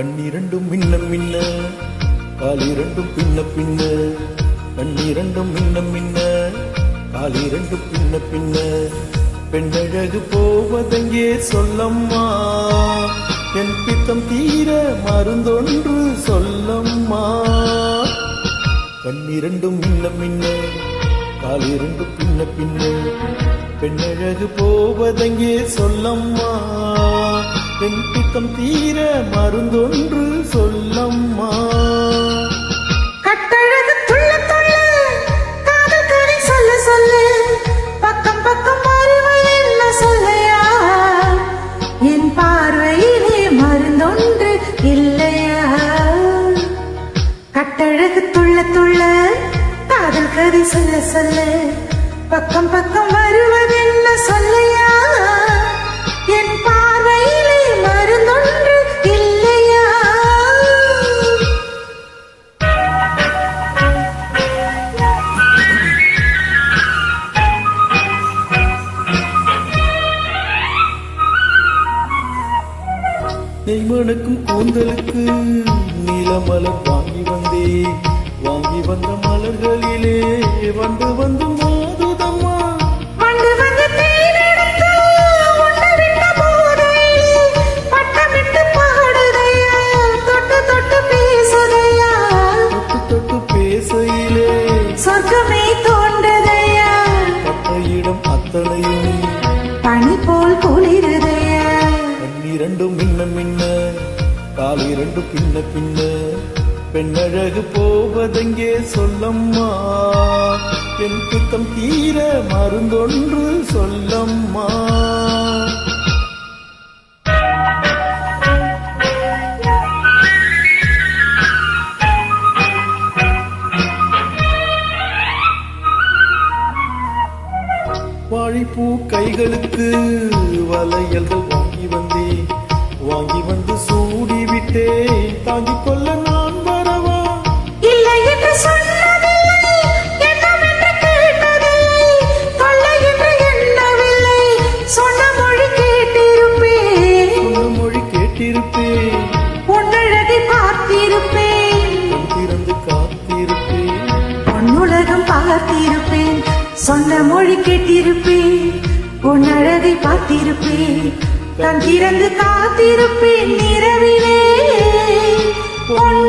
கண்ணிரண்டும் மின்ன மின்ன காலிரண்டும் பின்ன பின்ன கண்ணிரண்டும் மின்ன மின்ன காலிரண்டும் பின்ன பின்ன. பெண்ணழகு போவதெங்கே சொல்லம்மா என் பித்தம் தீர மருந்தொன்று சொல்லம்மா. கண்ணிரண்டும் மின்ன மின்ன காலிரண்டும் பின்ன பின்ன பெண்ணழகு போவதெங்கே சொல்லம்மா. என் பித்தம் தீர மருந்தொன்று சொல்லம்மா. கட்டழகு துள்ள துள்ள காதல் கதை சொல்ல சொல்ல பக்கம் பக்கம் அறிவை என்ன சொல்லையா? என் பார்வையிலே மருந்தொன்று இல்லையா? கட்டழகு துள்ள துள்ள காதல் கதை சொல்ல சொல்ல பக்கம் பக்கம் வருவதென்ன நெய்மணக்கும் கூந்தலுக்கு நீலமலர் வாங்கி வந்தே வாங்கி வந்த மலர்களிலே வந்து வந்து காலிரண்டும் பின்ன பின்ன பெண்ணழகு போவதெங்கே சொல்லம்மா? என் குத்தம் தீர மருந்தொன்று சொல்லம்மா? வாழிப்பூ கைகளுக்கு வளையல்கள் வாங்கி வந்தே. வாங்கி வந்து சூடி விட்டே தாங்கிக் கொள்ள நான் வரவா? இல்லை என்று சொன்னதில்லை, என்னவென்று கேட்டதில்லை, தொல்லை என்று எண்ணவில்லை, சொன்ன மொழி கேட்டிருப்பேன். சொன்ன மொழி கேட்டிருப்பேன். பொன்னழகை பார்த்திருப்பேன். திறந்து காத்திருப்பேன். பொன்னுலகம் பார்த்திருப்பேன். சொன்ன மொழி கேட்டிருப்பேன். உன் அழகை பார்த்திருப்பேன். கண் திறந்து காத்திருப்பேன். இரவிலே Oh.